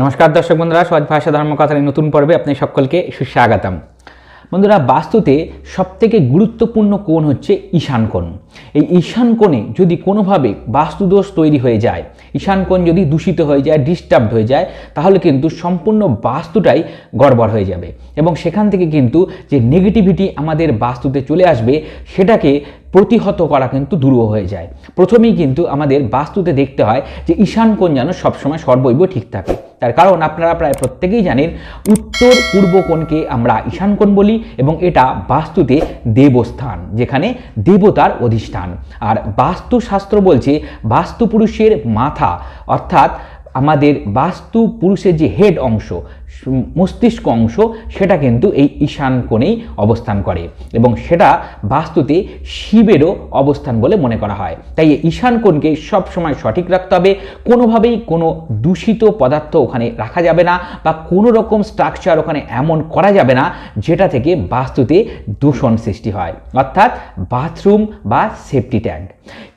নমস্কার দর্শক বন্ধুরা, সহজ ভাষা ধর্মকথার নতুন পর্বে আপনি সকলকে সুস্বাগতম। বন্ধুরা, বাস্তুতে সবথেকে গুরুত্বপূর্ণ কোণ হচ্ছে ঈশান কোণ। এই ঈশান কোণে যদি কোনোভাবে বাস্তুদোষ তৈরি হয়ে যায়, ঈশান কোণ যদি দূষিত হয়ে যায় ডিস্টার্বড হয়ে যায়, তাহলে কিন্তু সম্পূর্ণ বাস্তুটাই গড়বড় হয়ে যাবে এবং সেখান থেকে কিন্তু যে নেগেটিভিটি আমাদের বাস্তুতে চলে আসবে, সেটাকে প্রতিহত করা কিন্তু দুরূহ হয়ে যায়। প্রথমেই কিন্তু আমাদের বাস্তুতে দেখতে হয় যে ঈশান কোণ যেন সবসময় সর্বৈব ঠিক থাকে। তার কারণ আপনারা প্রায় প্রত্যেকেই জানেন, উত্তর পূর্ব কোণকে আমরা ঈশানকোণ বলি এবং এটা বাস্তুতে দেবস্থান, যেখানে দেবতার অধিষ্ঠান। আর বাস্তুশাস্ত্র বলছে বাস্তুপুরুষের মাথা, অর্থাৎ আমাদের বাস্তু পুরুষের যে হেড অংশ মস্তিষ্ক অংশ, সেটা কিন্তু এই ঈশান কোণেই অবস্থান করে এবং সেটা বাস্তুতে শিবেরও অবস্থান বলে মনে করা হয়। তাই ঈশান কোণকে সবসময় সঠিক রাখতে হবে। কোনোভাবেই কোনো দূষিত পদার্থ ওখানে রাখা যাবে না বা কোনো রকম স্ট্রাকচার ওখানে এমন করা যাবে না যেটা থেকে বাস্তুতে দূষণ সৃষ্টি হয়। অর্থাৎ বাথরুম বা সেফটি ট্যাঙ্ক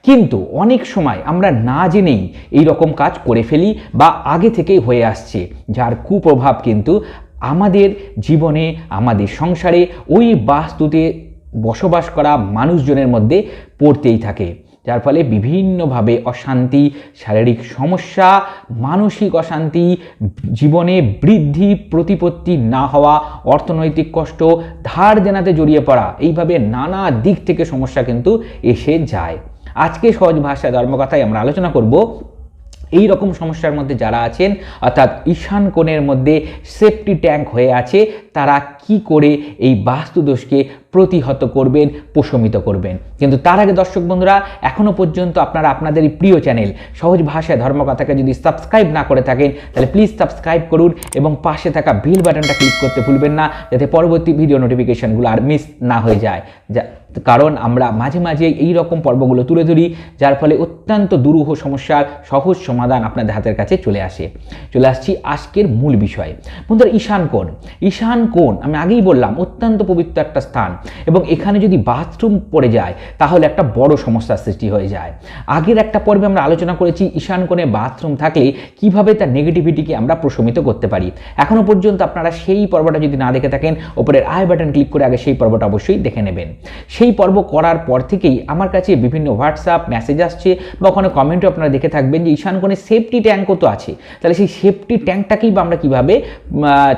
কিন্তু অনেক সময় আমরা না জেনেই এই রকম কাজ করে ফেলি বা আগে থেকেই হয়ে আসছে, যার কুপ্রভাব কিন্তু আমাদের জীবনে, আমাদের সংসারে ওই বাস্তুতে বসবাস করা মানুষজনের মধ্যে পড়তেই থাকে। যার ফলে বিভিন্নভাবে অশান্তি, শারীরিক সমস্যা, মানসিক অশান্তি, জীবনে বৃদ্ধি, প্রতিপত্তি না হওয়া, অর্থনৈতিক কষ্ট, ধার দেনাতে জড়িয়ে পড়া, এইভাবে নানা দিক থেকে সমস্যা কিন্তু এসে যায়। আজকে সহজ ভাষায়, ধর্মকথায় আমরা আলোচনা করব এই রকম সমস্যার মধ্যে যারা আছেন, অর্থাৎ ঈশান কোণের মধ্যে সেফটি ট্যাঙ্ক হয়ে আছে, তারা কি করে এই বাস্তুদোষকে প্রতিহত করবেন, প্রশমিত করবেন। কিন্তু তার আগে দর্শক বন্ধুরা এখনও পর্যন্ত আপনারা আপনাদের প্রিয় চ্যানেল, সহজ ভাষায় ধর্মকথাকে যদি সাবস্ক্রাইব না করে থাকেন, তাহলে প্লিজ সাবস্ক্রাইব করুন এবং পাশে থাকা বিল বাটনটা ক্লিক করতে ভুলবেন না, যাতে পরবর্তী ভিডিও নোটিফিকেশনগুলো আর মিস না হয়ে যায়। যা, কারণ আমরা মাঝে মাঝে এই রকম পর্বগুলো তুলে ধরি, যার ফলে অত্যন্ত দুরূহ সমস্যার সহজ সমাধান আপনাদের হাতের কাছে চলে আসে। চলে আসছি আজকের মূল বিষয়। বন্ধুরা, ঈশান কোণ। ঈশান কোণ, আমি আগেই বললাম, অত্যন্ত পবিত্র একটা স্থান। এবং এখানে যদি বাথরুম পড়ে যায়, তাহলে একটা বড় সমস্যার সৃষ্টি হয়ে যায়। আগের একটা পর্বে আমরা আলোচনা করেছি, ঈশান কোণে বাথরুম থাকলে কীভাবে তার নেগেটিভিটিকে আমরা প্রশমিত করতে পারি। এখনও পর্যন্ত আপনারা সেই পর্বটা যদি না দেখে থাকেন, ওপরের আই বাটন ক্লিক করে আগে সেই পর্বটা অবশ্যই দেখে নেবেন। সেই পর্ব করার পর থেকেই আমার কাছে বিভিন্ন হোয়াটসঅ্যাপ মেসেজ আসছে বা ওখানে কমেন্টও আপনারা দেখে থাকবেন যে ঈশান কোণে সেফটি ট্যাঙ্কও তো আছে। তাহলে সেই সেফটি ট্যাঙ্কটাকেই বা আমরা কীভাবে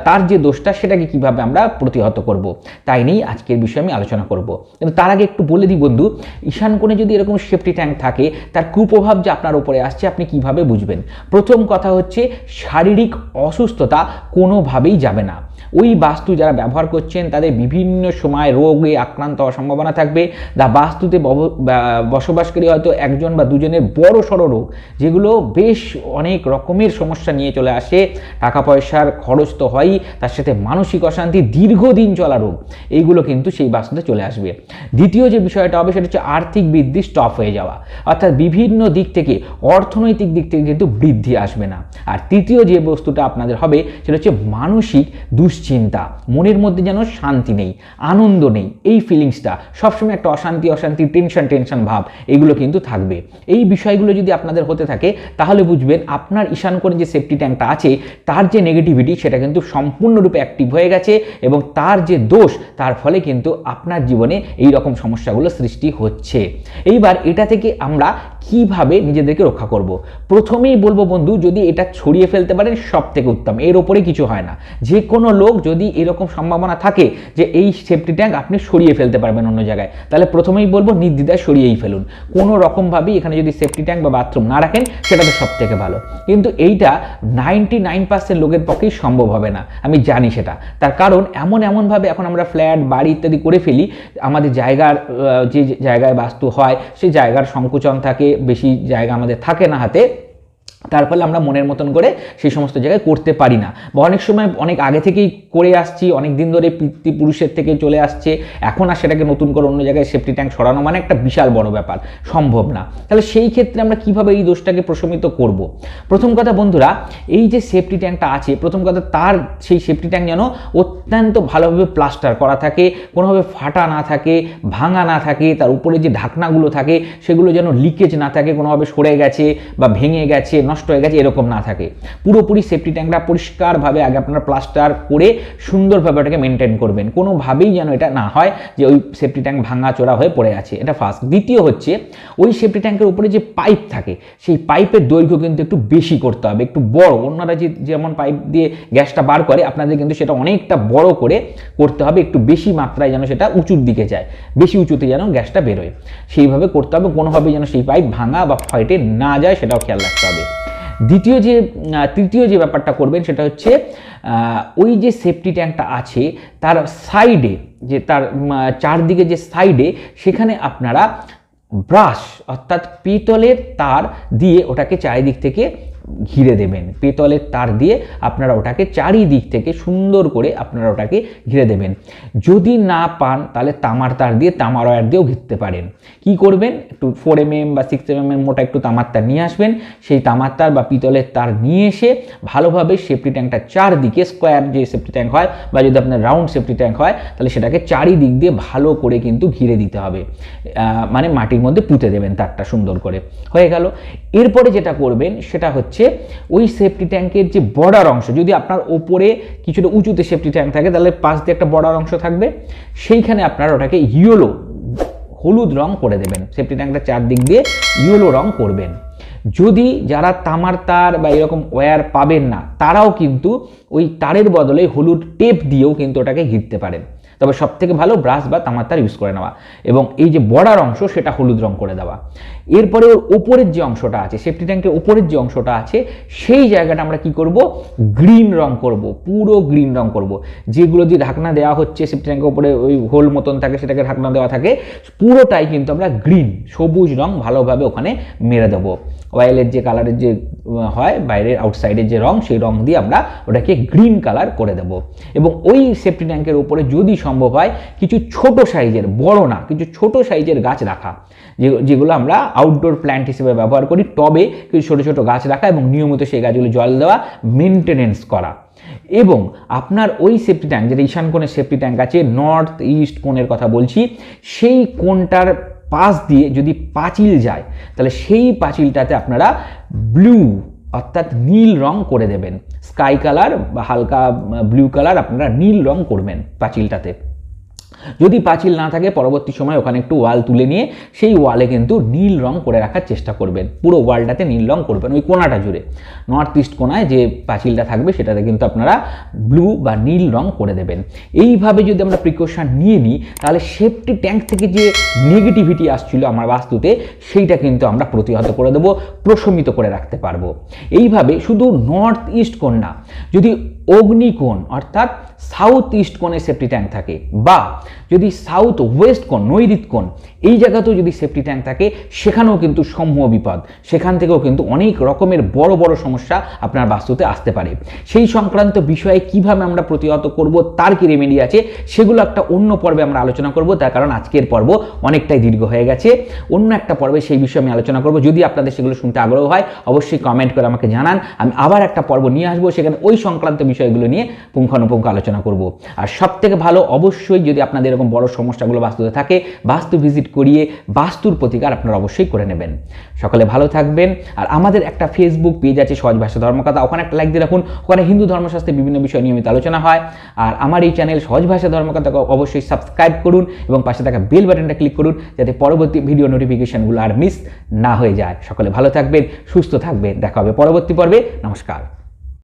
তার যে দোষটা সেটাকে কীভাবে আমরা প্রতিহত করব। তাই নিয়েই আজকের বিষয়ে আমি আলোচনা করব। কিন্তু তার আগে একটু বলে দিই বন্ধু, ঈশান কোণে যদি এরকম সেফটি ট্যাঙ্ক থাকে, তার কুপ্রভাব যে আপনার উপরে আসছে, আপনি কীভাবে বুঝবেন? প্রথম কথা হচ্ছে, শারীরিক অসুস্থতা কোনোভাবেই যাবে না। ওই বাস্তু যারা ব্যবহার করছেন, তাদের বিভিন্ন সময় রোগে আক্রান্ত হওয়ার সম্ভাবনা থাকবে। দা বাস্তুতে বসবাসকারী হয়তো একজন বা দুজনের বড় সড়ো রোগ, যেগুলো বেশ অনেক রকমের সমস্যা নিয়ে চলে আসে। টাকা পয়সার খরচ তো হয়ই, তার সাথে মানসিক অশান্তি, দীর্ঘদিন চলা রোগ, এইগুলো কিন্তু সেই বাস্তুতে চলে আসবে। দ্বিতীয় যে বিষয়টা হবে, সেটা হচ্ছে আর্থিক বৃদ্ধি স্টপ হয়ে যাওয়া। অর্থাৎ বিভিন্ন দিক থেকে, অর্থনৈতিক দিক থেকে কিন্তু বৃদ্ধি আসবে না। আর তৃতীয় যে বস্তুটা আপনাদের হবে, সেটা হচ্ছে মানসিক দুশ্চিন্তা মনের মধ্যে যেন শান্তি নেই, আনন্দ নেই, এই ফিলিংসটা সবসময় একটা অশান্তি অশান্তি টেনশন টেনশন ভাব, এগুলো কিন্তু থাকবে। এই বিষয়গুলো যদি আপনাদের হতে থাকে, তাহলে বুঝবেন আপনার ঈশান করে যে সেফটি ট্যাঙ্কটা আছে, তার যে নেগেটিভিটি সেটা কিন্তু সম্পূর্ণরূপে অ্যাক্টিভ হয়ে গেছে এবং তার যে দোষ, তার ফলে কিন্তু আপনার জীবনে এই রকম সমস্যাগুলো সৃষ্টি হচ্ছে। এইবার এটা থেকে আমরা কীভাবে নিজেদেরকে রক্ষা করব। প্রথমেই বলব বন্ধু, যদি এটা ছড়িয়ে ফেলতে পারেন সব থেকে উত্তম। এর ওপরে কিছু হয় না। যে কোনো লোক যদি এরকম সম্ভাবনা থাকে যে এই সেফটি ট্যাঙ্ক আপনি সরিয়ে ফেলতে পারবেন অন্য জায়গায়, তাহলে প্রথমেই বলব নির্দ্বিধায় সরিয়েই ফেলুন। কোনো রকমভাবেই এখানে যদি সেফটি ট্যাঙ্ক বা বাথরুম না রাখেন, সেটা তো সব থেকে ভালো। কিন্তু এইটা নাইনটি নাইন পার্সেন্ট লোকের পক্ষেই সম্ভব হবে না। আমি জানি সেটা। তার কারণ, এমন এমনভাবে এখন আমরা ফ্ল্যাট, বাড়ি ইত্যাদি করে ফেলি, আমাদের জায়গার যে জায়গায় বাস্তু হয়, সেই জায়গার সংকোচন থাকে বেশি জায়গা আমাদের থাকে না হাতে তার ফলে আমরা মনের মতন করে সেই সমস্ত জায়গায় করতে পারি না বা অনেক সময় অনেক আগে থেকেই করে আসছি, অনেক দিন ধরে পিতৃপুরুষের থেকে চলে আসছে, এখন আর সেটাকে নতুন করে অন্য জায়গায় সেফটি ট্যাঙ্ক সরানো মানে একটা বিশাল বড় ব্যাপার, সম্ভব না তাহলে সেই ক্ষেত্রে আমরা কীভাবে এই দোষটাকে প্রশমিত করব। প্রথম কথা বন্ধুরা, এই যে সেফটি ট্যাঙ্কটা আছে, প্রথম কথা তার সেই সেফটি ট্যাঙ্ক যেন অত্যন্ত ভালোভাবে প্লাস্টার করা থাকে, কোনোভাবে ফাটা না থাকে, ভাঙা না থাকে, তার উপরে যে ঢাকনাগুলো থাকে, সেগুলো যেন লিকেজ না থাকে, কোনোভাবে সরে গেছে বা ভেঙে গেছে নষ্ট হয়ে গেছে, এরকম না থাকে। পুরোপুরি সেফটি ট্যাঙ্কটা পরিষ্কারভাবে আগে আপনারা প্লাস্টার করে সুন্দরভাবে ওটাকে মেনটেন করবেন। কোনোভাবেই যেন এটা না হয় যে ওই সেফটি ট্যাঙ্ক ভাঙা চোরা হয়ে পড়ে আছে। এটা ফার্স্ট দ্বিতীয় হচ্ছে, ওই সেফটি ট্যাঙ্কের উপরে যে পাইপ থাকে, সেই পাইপের দৈর্ঘ্য কিন্তু একটু বেশি করতে হবে, একটু বড়। অন্যরা যে, যেমন পাইপ দিয়ে গ্যাসটা বার করে, আপনাদের কিন্তু সেটা অনেকটা বড় করে করতে হবে, একটু বেশি মাত্রায় যেন সেটা উঁচুর দিকে যায়, বেশি উঁচুতে যেন গ্যাসটা বেরোয়। সেইভাবে করতে হবে, কোনোভাবেই যেন সেই পাইপ ভাঙা বা ফয়েটে না যায়, সেটাও খেয়াল রাখতে হবে। দ্বিতীয় যে তৃতীয় যে ব্যাপারটা করবেন সেটা হচ্ছে ওই যে সেফটি ট্যাঙ্কটা আছে, তার সাইডে যে তার চারদিকে যে সাইডে সেখানে আপনারা ব্রাশ অর্থাৎ পিতলের তার দিয়ে ওটাকে চারিদিক থেকে ঘিরে দেবেন। পিতলের তার দিয়ে আপনারা ওটাকে চারিদিক থেকে সুন্দর করে আপনারা ওটাকে ঘিরে দেবেন। যদি না পান, তাহলে তামার তার দিয়ে, তামার ওয়্যার দিয়েও ঘিরতে পারেন। কি করবেন? একটু ফোর এম এম বা সিক্স এম এম এর মোটা একটু তামার তার নিয়ে আসবেন। সেই তামার তার বা পিতলের তার নিয়ে এসে ভালোভাবে সেফটি ট্যাঙ্কটা চারদিকে স্কোয়ার যে সেফটি ট্যাঙ্ক হয় বা যদি আপনার রাউন্ড সেফটি ট্যাঙ্ক হয়, তাহলে সেটাকে চারিদিক দিয়ে ভালো করে কিন্তু ঘিরে দিতে হবে। মানে মাটির মধ্যে পুঁতে দেবেন তারটা সুন্দর করে। হয়ে গেল। এরপরে যেটা করবেন, সেটা হচ্ছে ওই সেফটি ট্যাঙ্কের যে বর্ডার অংশ, যদি আপনার ওপরে কিছুটা উঁচুতে সেফটি ট্যাঙ্ক থাকে, তাহলে পাশ দিয়ে একটা বর্ডার অংশ থাকবে। সেইখানে আপনারা ওটাকে ইয়েলো হলুদ রং করে দেবেন। সেফটি ট্যাঙ্কটা চারদিক দিয়ে ইয়েলো রং করবেন। যদি যারা তামার তার বা এরকম ওয়্যার পাবেন না, তারাও কিন্তু ওই তারের বদলে হলুদ টেপ দিয়েও কিন্তু ওটাকে ঘিরতে পারেন। তবে সব থেকে ভালো ব্রাশ বা তামার তার ইউজ করে নেওয়া। এবং এই যে বর্ডার অংশ, সেটা হলুদ রং করে দেওয়া। এরপরে ওর ওপরের যে অংশটা আছে সেফটি ট্যাঙ্কের ওপরের যে অংশটা আছে, সেই জায়গাটা আমরা কি করব? গ্রিন রং করব, পুরো গ্রিন রং করব। যেগুলো দিয়ে ঢাকনা দেওয়া হচ্ছে সেফটি ট্যাঙ্কের উপরে ওই হোল মতন থাকে, সেটাকে ঢাকনা দেওয়া থাকে, পুরোটাই কিন্তু আমরা গ্রিন সবুজ রং ভালোভাবে ওখানে মেরে দেবো। অয়েলের যে কালারের যে হয়, বাইরের আউটসাইডের যে রং, সেই রং দিয়ে আমরা ওটাকে গ্রিন কালার করে দেব। এবং ওই সেফটি ট্যাঙ্কের উপরে যদি সম্ভব হয়, কিছু ছোট সাইজের বড় না, কিছু ছোট সাইজের গাছ রাখা, যে- যেগুলো আমরা আউটডোর প্ল্যান্ট হিসেবে ব্যবহার করি। টবে কিছু ছোট ছোট গাছ রাখা এবং নিয়মিত সেই গাছগুলো জল দেওয়া মেনটেনেন্স করা। এবং আপনার ওই সেফটি ট্যাঙ্ক যেটা ঈশান কোণের সেফটি ট্যাঙ্ক আছে নর্থ ইস্ট কোণের কথা বলছি, সেই কোণটার পাশ দিয়ে যদি পাঁচিল যায়, তাহলে সেই পাঁচিলটাতে আপনারা ব্লু অর্থাৎ নীল রং করে দেবেন। স্কাই কালার বা হালকা ব্লু কালার আপনারা নীল রং করবেন পাঁচিলটাতে। যদি পাঁচিল না থাকে, পরবর্তী সময় ওখানে একটু ওয়াল তুলে নিয়ে সেই ওয়ালে কিন্তু নীল রং করে রাখার চেষ্টা করবেন। পুরো ওয়ালটাতে নীল রং করবেন ওই কোনাটা জুড়ে। নর্থ ইস্ট কোনায় যে পাঁচিলটা থাকবে, সেটাতে কিন্তু আপনারা ব্লু বা নীল রং করে দেবেন। এইভাবে যদি আমরা প্রিকশন নিয়ে নিই, তাহলে সেফটি ট্যাঙ্ক থেকে যে নেগেটিভিটি আসছিল আমার বাস্তুতে, সেইটা কিন্তু আমরা প্রতিহত করে দেবো, প্রশমিত করে রাখতে পারব। এইভাবে শুধু নর্থ ইস্ট না যদি অগ্নিকোণ, অর্থাৎ সাউথ ইস্ট কোণে সেফটি ট্যাঙ্ক থাকে, বা যদি সাউথ ওয়েস্ট কোণ নৈরিত কোণ এই জায়গাতেও যদি সেফটি ট্যাঙ্ক থাকে, সেখানেও কিন্তু সমূহ বিপদ। সেখান থেকেও কিন্তু অনেক রকমের বড় বড় সমস্যা আপনার বাস্তুতে আসতে পারে। সেই সংক্রান্ত বিষয়ে কীভাবে আমরা প্রতিহত করব, তার কি রেমেডি আছে, সেগুলো একটা অন্য পর্বে আমরা আলোচনা করব। তার কারণ আজকের পর্ব অনেকটাই দীর্ঘ হয়ে গেছে। অন্য একটা পর্বে সেই বিষয়ে আমি আলোচনা করব। যদি আপনাদের সেগুলো শুনতে আগ্রহ হয়, অবশ্যই কমেন্ট করে আমাকে জানান। আমি আবার একটা পর্ব নিয়ে আসব, সেখানে ওই সংক্রান্ত বিষয়গুলো নিয়ে পুঙ্খানুপুঙ্খ আলোচনা করব। আর সব থেকে ভালো অবশ্যই যদি আপনাদের এরকম বড় সমস্যাগুলো বাস্তুতে থাকে, বাস্তু ভিজিট করিয়ে বাস্তুর প্রতিকার আপনারা অবশ্যই করে নেবেন। সকলে ভালো থাকবেন। আর আমাদের একটা ফেসবুক পেজ আছে, সহজ ভাষা ধর্মকথা। ওখানে একটা লাইক দিয়ে রাখুন। ওখানে হিন্দু ধর্মশাস্ত্রে বিভিন্ন বিষয় নিয়মিত আলোচনা হয়। আর আমার এই চ্যানেল সহজ ভাষা ধর্মকথাকে অবশ্যই সাবস্ক্রাইব করুন এবং পাশে থাকা বেল বাটনটা ক্লিক করুন, যাতে পরবর্তী ভিডিও নোটিফিকেশনগুলো আর মিস না হয়ে যায়। সকলে ভালো থাকবেন, সুস্থ থাকবেন। দেখা হবে পরবর্তী পর্বে। নমস্কার।